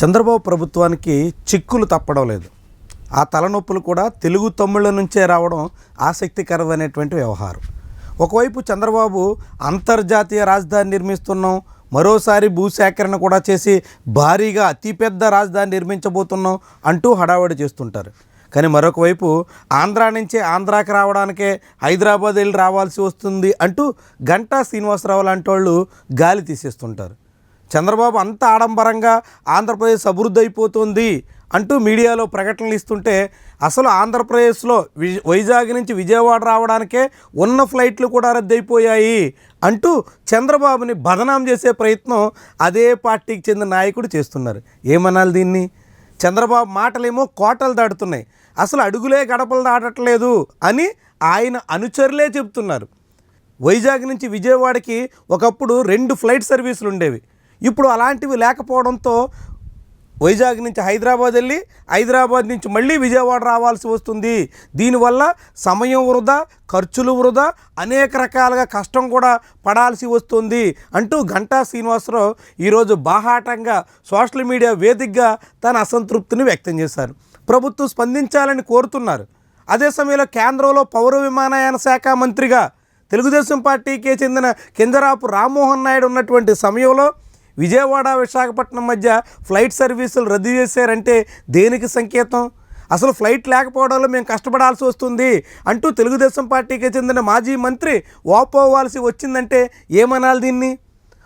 చంద్రబాబు ప్రభుత్వానికి చిక్కులు తప్పడం లేదు. ఆ తలనొప్పులు కూడా తెలుగు తమ్ముళ్ళ నుంచే రావడం ఆసక్తికరమైనటువంటి వ్యవహారం. ఒకవైపు చంద్రబాబు అంతర్జాతీయ రాజధాని నిర్మిస్తున్నాం మరోసారి భూసేకరణ కూడా చేసి భారీగా అతిపెద్ద రాజధాని నిర్మించబోతున్నాం అంటూ హడావడి చేస్తుంటారు. కానీ మరొక వైపు ఆంధ్రా నుంచి ఆంధ్రాకి రావడానికే హైదరాబాద్ వెళ్ళి రావాల్సి వస్తుంది అంటూ గంటా శ్రీనివాసరావు లాంటి వాళ్ళు గాలి తీసేస్తుంటారు. చంద్రబాబు అంత ఆడంబరంగా ఆంధ్రప్రదేశ్ అభివృద్ధి అయిపోతుంది అంటూ మీడియాలో ప్రకటనలు ఇస్తుంటే అసలు ఆంధ్రప్రదేశ్లో వి వైజాగ్ నుంచి విజయవాడ రావడానికే ఉన్న ఫ్లైట్లు కూడా రద్దయిపోయాయి అంటూ చంద్రబాబుని బదనాం చేసే ప్రయత్నం అదే పార్టీకి చెందిన నాయకుడు చేస్తున్నారు. ఏమనాలి దీన్ని? చంద్రబాబు మాటలేమో కోటలు దాటుతున్నాయి. అసలు అడుగులే గడపలు దాటట్లేదు అని ఆయన అనుచరులే చెబుతున్నారు వైజాగ్ నుంచి విజయవాడకి ఒకప్పుడు రెండు ఫ్లైట్ సర్వీసులు ఉండేవి ఇప్పుడు అలాంటివి లేకపోవడంతో వైజాగ్ నుంచి హైదరాబాద్ వెళ్ళి హైదరాబాద్ నుంచి మళ్ళీ విజయవాడ రావాల్సి వస్తుంది. దీనివల్ల సమయం వృధా ఖర్చులు వృధా అనేక రకాలుగా కష్టం కూడా పడాల్సి వస్తుంది అంటూ గంటా శ్రీనివాసరావు ఈరోజు బాహాటంగా సోషల్ మీడియా వేదికగా తన అసంతృప్తిని వ్యక్తం చేశారు. ప్రభుత్వం స్పందించాలని కోరుతున్నారు. అదే సమయంలో కేంద్రంలో పౌర విమానయాన శాఖ మంత్రిగా తెలుగుదేశం పార్టీకే చెందిన కింజరాపు రామ్మోహన్ నాయుడు ఉన్నటువంటి సమయంలో విజయవాడ విశాఖపట్నం మధ్య ఫ్లైట్ సర్వీసులు రద్దు చేశారంటే దేనికి సంకేతం? అసలు ఫ్లైట్ లేకపోవడంలో మేము కష్టపడాల్సి వస్తుంది అంటూ తెలుగుదేశం పార్టీకి చెందిన మాజీ మంత్రి వాపోవాల్సి వచ్చిందంటే ఏమనాలి దీన్ని?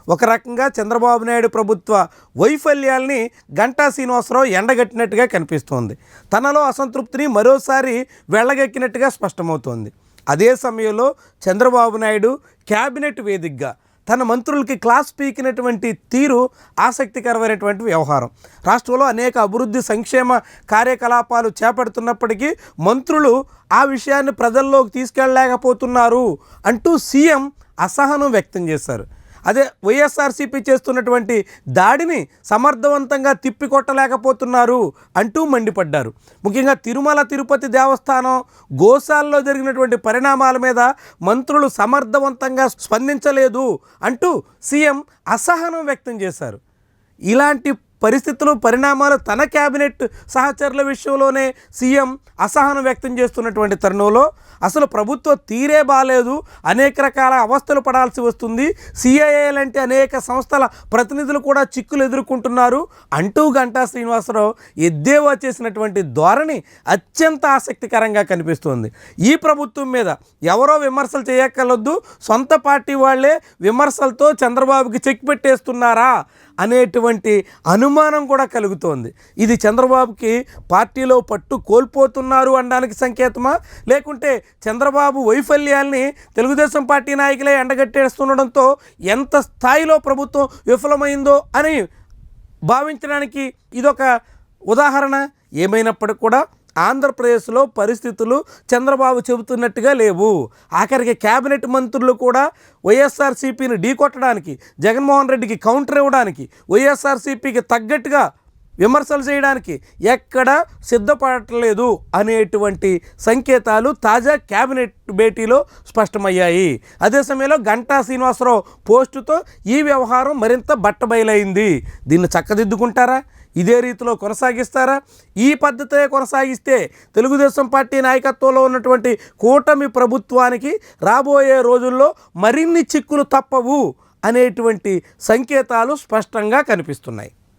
ఒక రకంగా చంద్రబాబు నాయుడు ప్రభుత్వ వైఫల్యాల్ని గంటా శ్రీనివాసరావు ఎండగట్టినట్టుగా కనిపిస్తోంది. తనలో అసంతృప్తిని మరోసారి వెళ్ళగెక్కినట్టుగా స్పష్టమవుతోంది. అదే సమయంలో చంద్రబాబు నాయుడు క్యాబినెట్ వేదికగా తన మంత్రులకి క్లాస్ పీకినటువంటి తీరు ఆసక్తికరమైనటువంటి వ్యవహారం. రాష్ట్రంలో అనేక అభివృద్ధి సంక్షేమ కార్యకలాపాలు చేపడుతున్నప్పటికీ మంత్రులు ఆ విషయాన్ని ప్రజల్లోకి తీసుకెళ్ళలేకపోతున్నారు అంటూ సీఎం అసహనం వ్యక్తం చేశారు. అదే వైఎస్ఆర్సీపీ చేస్తున్నటువంటి దాడిని సమర్థవంతంగా తిప్పికొట్టలేకపోతున్నారు అంటూ మండిపడ్డారు. ముఖ్యంగా తిరుమల తిరుపతి దేవస్థానం గోశాలలో జరిగినటువంటి పరిణామాల మీద మంత్రులు సమర్థవంతంగా స్పందించలేదు అంటూ సీఎం అసహనం వ్యక్తం చేశారు. ఇలాంటి పరిస్థితులు పరిణామాలు తన క్యాబినెట్ సహచరుల విషయంలోనే సీఎం అసహనం వ్యక్తం చేస్తున్నటువంటి తరుణంలో అసలు ప్రభుత్వ తీరే బాలేదు అనేక రకాల అవస్థలు పడాల్సి వస్తుంది. సిఐఏ లాంటి అనేక సంస్థల ప్రతినిధులు కూడా చిక్కులు ఎదుర్కొంటున్నారు. అంటూ గంటా శ్రీనివాసరావు ఎద్దేవా చేసినటువంటి ధోరణి అత్యంత ఆసక్తికరంగా కనిపిస్తుంది. ఈ ప్రభుత్వం మీద ఎవరో విమర్శలు చేయక్కర్లొద్దు సొంత పార్టీ వాళ్ళే విమర్శలతో చంద్రబాబుకి చెక్ పెట్టేస్తున్నారా? అనేటువంటి అనుమానం కూడా కలుగుతోంది. ఇది చంద్రబాబుకి పార్టీలో పట్టు కోల్పోతున్నారు అనడానికి సంకేతమా? లేకుంటే చంద్రబాబు వైఫల్యాల్ని తెలుగుదేశం పార్టీ నాయకులే ఎండగట్టేస్తుండడంతో ఎంత స్థాయిలో ప్రభుత్వం విఫలమైందో అని భావించడానికి ఇదొక ఉదాహరణ. ఏమైనప్పటికీ కూడా ఆంధ్రప్రదేశ్లో పరిస్థితులు చంద్రబాబు చెబుతున్నట్టుగా లేవు. ఆఖరికి కేబినెట్ మంత్రులు కూడా వైఎస్ఆర్సీపీని ఢీకొట్టడానికి జగన్మోహన్ రెడ్డికి కౌంటర్ ఇవ్వడానికి వైఎస్ఆర్సీపీకి తగ్గట్టుగా విమర్శలు చేయడానికి ఎక్కడ సిద్ధపడట్లేదు అనేటువంటి సంకేతాలు తాజా క్యాబినెట్ భేటీలో స్పష్టమయ్యాయి. అదే సమయంలో గంటా శ్రీనివాసరావు పోస్టుతో ఈ వ్యవహారం మరింత బట్టబయలైంది. దీన్ని చక్కదిద్దుకుంటారా? ఇదే రీతిలో కొనసాగిస్తారా? ఈ పద్ధతే కొనసాగిస్తే తెలుగుదేశం పార్టీ నాయకత్వంలో ఉన్నటువంటి కూటమి ప్రభుత్వానికి రాబోయే రోజుల్లో మరిన్ని చిక్కులు తప్పవు అనేటువంటి సంకేతాలు స్పష్టంగా కనిపిస్తున్నాయి.